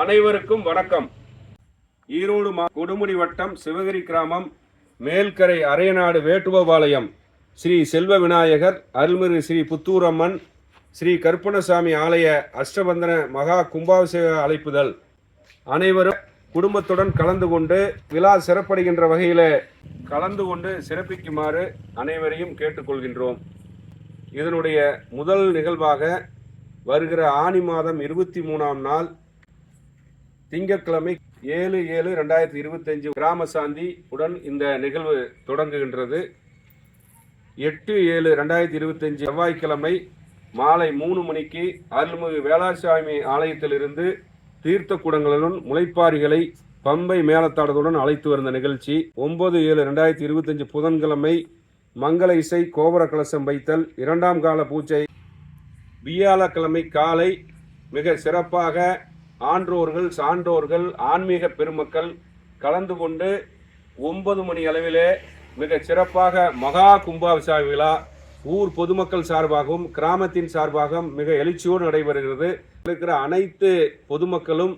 அனைவருக்கும் வணக்கம். ஈரோடு மா கொடுமுடி வட்டம் சிவகிரி கிராமம் மேல்கரை அரையநாடு வேட்டுவபாளையம் ஸ்ரீ செல்வ விநாயகர் அருள்மிகு ஸ்ரீ புத்தூரம்மன் ஸ்ரீ கருப்பணசாமி ஆலய அஷ்டபந்தன மகா கும்பாபிஷேக அழைப்புதல். அனைவரும் குடும்பத்துடன் கலந்து கொண்டு விழா சிறப்படுகின்ற வகையில் கலந்து கொண்டு சிறப்பிக்குமாறு அனைவரையும் கேட்டுக்கொள்கின்றோம். இதனுடைய முதல் நிகழ்வாக வருகிற ஆனி மாதம் இருபத்தி மூணாம் நாள் திங்கட்கிழமை ஏழு ஏழு ரெண்டாயிரத்தி இருபத்தஞ்சு கிராம சாந்தி உடன் இந்த நிகழ்வு தொடங்குகின்றது. எட்டு ஏழு ரெண்டாயிரத்தி இருபத்தஞ்சு செவ்வாய்க்கிழமை மாலை மூணு மணிக்கு அருள்மிகு வேளாசாமி ஆலயத்திலிருந்து தீர்த்த குடங்களுடன் முளைப்பாரிகளை பம்பை மேலத்தாடத்துடன் அழைத்து வந்த நிகழ்ச்சி. ஒன்பது ஏழு ரெண்டாயிரத்தி இருபத்தஞ்சு புதன்கிழமை மங்கள இசை கோபுர கலசம் வைத்தல் இரண்டாம் கால பூஜை. வியாழக்கிழமை காலை மிக சிறப்பாக ஆன்றோர்கள் சான்றோர்கள் ஆன்மீக பெருமக்கள் கலந்து கொண்டு ஒன்பது மணி அளவிலே மிக சிறப்பாக மகா கும்பாபிஷேக விழா ஊர் பொதுமக்கள் சார்பாகவும் கிராமத்தின் சார்பாகவும் மிக எழுச்சியோடு நடைபெறுகிறது. இருக்கிற அனைத்து பொதுமக்களும்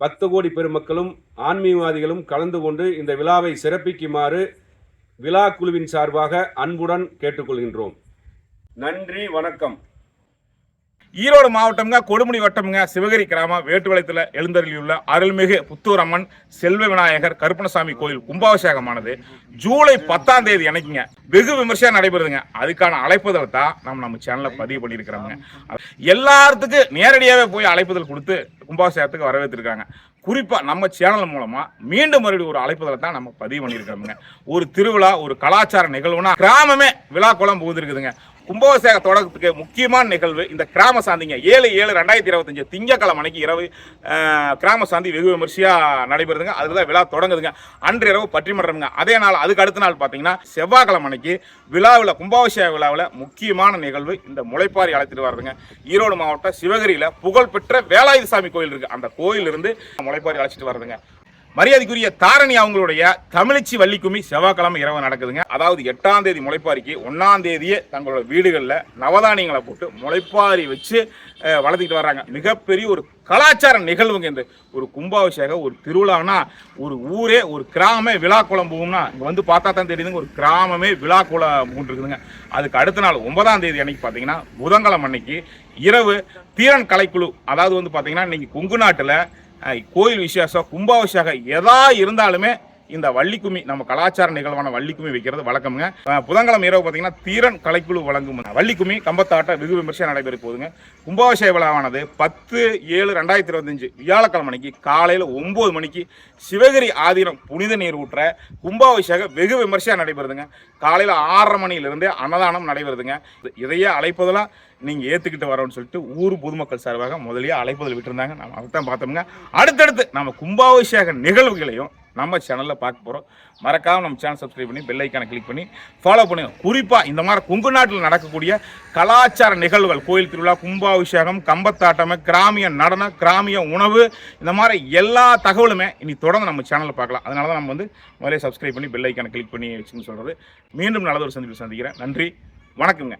பத்து கோடி பெருமக்களும் ஆன்மீகவாதிகளும் கலந்து கொண்டு இந்த விழாவை சிறப்பிக்குமாறு விழா குழுவின் சார்பாக அன்புடன் கேட்டுக்கொள்கின்றோம். நன்றி வணக்கம். ஈரோடு மாவட்டம்ங்க கொடுமுடி வட்டம்ங்க சிவகிரி கிராமம் வேட்டுவளையத்தில் எழுந்தருளியுள்ள அருள்மிகு புத்தூர் அம்மன் செல்வ விநாயகர் கருப்பணசாமி கோயில் கும்பாபிஷேகமானது ஜூலை பத்தாம் தேதி அன்னைக்குங்க. வெகு விமர்சையாக நடைபெறுதுங்க. அதுக்கான அழைப்புதல் தான் நம்ம நம்ம சேனலில் பதிவு பண்ணியிருக்கிறோங்க எல்லாத்துக்கும் நேரடியாகவே போய் அழைப்புதல் கொடுத்து கும்பாபிஷேகத்துக்கு வரவேற்றிருக்காங்க. குறிப்பாக நம்ம சேனல் மூலமாக மீண்டும் மறுபடியும் ஒரு அழைப்புதலை தான் நம்ம பதிவு பண்ணியிருக்கிறோங்க ஒரு திருவிழா ஒரு கலாச்சார நிகழ்வுனா கிராமமே விழா குளம் புகுந்திருக்குதுங்க. கும்பாபிஷேக தொடக்கத்துக்கு முக்கியமான நிகழ்வு இந்த கிராம சாந்திங்க. ஏழு ஏழு ரெண்டாயிரத்தி இருபத்தஞ்சு திங்கக்கிழமை அன்னைக்கு இரவு கிராம சாந்தி வெகு விமர்சையாக நடைபெறுதுங்க. அதுதான் விழா தொடங்குதுங்க. அன்று இரவு பட்டிமன்றம்ங்க அதே நாள் அதுக்கு அடுத்த நாள் பார்த்தீங்கன்னா செவ்வாய்க்கிழமை அன்னைக்கு விழாவில் கும்பாபிஷேக விழாவில் முக்கியமான நிகழ்வு இந்த முளைப்பாரி அழைத்துட்டு வருதுங்க. ஈரோடு மாவட்டம் சிவகிரியில் புகழ்பெற்ற வேலாயுத சாமி கோயில் இருக்குது அந்த கோயிலிருந்து முளைப்பாரி அழைச்சிட்டு வருதுங்க. மரியாதைக்குரிய தாரணி அவங்களுடைய தமிழச்சி வள்ளிக்குமி செவ்வாய்க்கிழமை இரவு நடக்குதுங்க. அதாவது எட்டாம் தேதி முளைப்பாரிக்கு ஒன்னாம் தேதியே தங்களோட வீடுகளில் நவதானியங்களை போட்டு முளைப்பாரி வச்சு வளர்த்துக்கிட்டு வர்றாங்க. மிகப்பெரிய ஒரு கலாச்சார நிகழ்வுங்க இந்த ஒரு கும்பாபிஷேகம் ஒரு திருவிழானா ஒரு ஊரே ஒரு கிராமமே விழா குளம் போகும்னா வந்து பார்த்தா தான் தெரியுதுங்க. ஒரு கிராமமே விழா குளம் இருக்குதுங்க அதுக்கு அடுத்த நாள் ஒன்பதாம் தேதி அன்னைக்கு பார்த்தீங்கன்னா புதன்கிழமை அன்னைக்கு இரவு தீரன் கலைக்குழு அதாவது வந்து பார்த்தீங்கன்னா இன்னைக்கு கொங்கு நாட்டில் கோயில் விசேஷம் கும்பாபிஷேகம் எதா இருந்தாலுமே இந்த வள்ளிக்குமி நம்ம கலாச்சார நிகழ்வான வள்ளிக்குமி வைக்கிறது வழக்கம்ங்க. புதன்கிழமை இரவு பார்த்தீங்கன்னா தீரன் கலைக்குழு வழங்கும். வள்ளிக்குமி கம்பத்தாட்ட வெகு விமர்சையாக நடைபெற போகுதுங்க. கும்பாபிஷேக விழாவானது பத்து ஏழு ரெண்டாயிரத்தி இருபத்தஞ்சு வியாழக்கிழமை மணிக்கு காலையில் ஒம்பது மணிக்கு சிவகிரி ஆதீனம் புனித நீர் ஊற்ற கும்பாபிஷேகம் வெகு விமர்சையாக நடைபெறுதுங்க. காலையில் ஆறரை மணியிலிருந்தே அன்னதானம் நடைபெறுதுங்க. இதையே அழைப்பதெல்லாம் நீங்கள் ஏற்றுக்கிட்டு வரோம்னு சொல்லிட்டு ஊர் பொதுமக்கள் சார்பாக முதலியே அழைப்புதல் விட்டுருந்தாங்க. நம்ம அதைத்தான் பார்த்தோம்ங்க. அடுத்தடுத்து நம்ம கும்பாபிஷேக நிகழ்வுகளையும் நம்ம சேனலில் பார்க்க போகிறோம் மறக்காமல் நம்ம சேனல் சப்ஸ்கிரைப் பண்ணி பெல் ஐக்கானை கிளிக் பண்ணி ஃபாலோ பண்ணுங்கள் குறிப்பாக இந்த மாதிரி கொங்கு நாட்டில் நடக்கக்கூடிய கலாச்சார நிகழ்வுகள் கோயில் திருவிழா கும்பாபிஷேகம் கம்பத்தாட்டம் கிராமிய நடனம் கிராமிய உணவு இந்த மாதிரி எல்லா தகவலுமே இனி தொடர்ந்து நம்ம சேனலில் பார்க்கலாம். அதனால தான் நம்ம வந்து முதலே சப்ஸ்கிரைப் பண்ணி பெல் ஐக்கானை கிளிக் பண்ணி வச்சுன்னு சொல்கிறது மீண்டும் நல்லதொரு சந்திப்பில் சந்திக்கிறேன். நன்றி. வணக்கங்க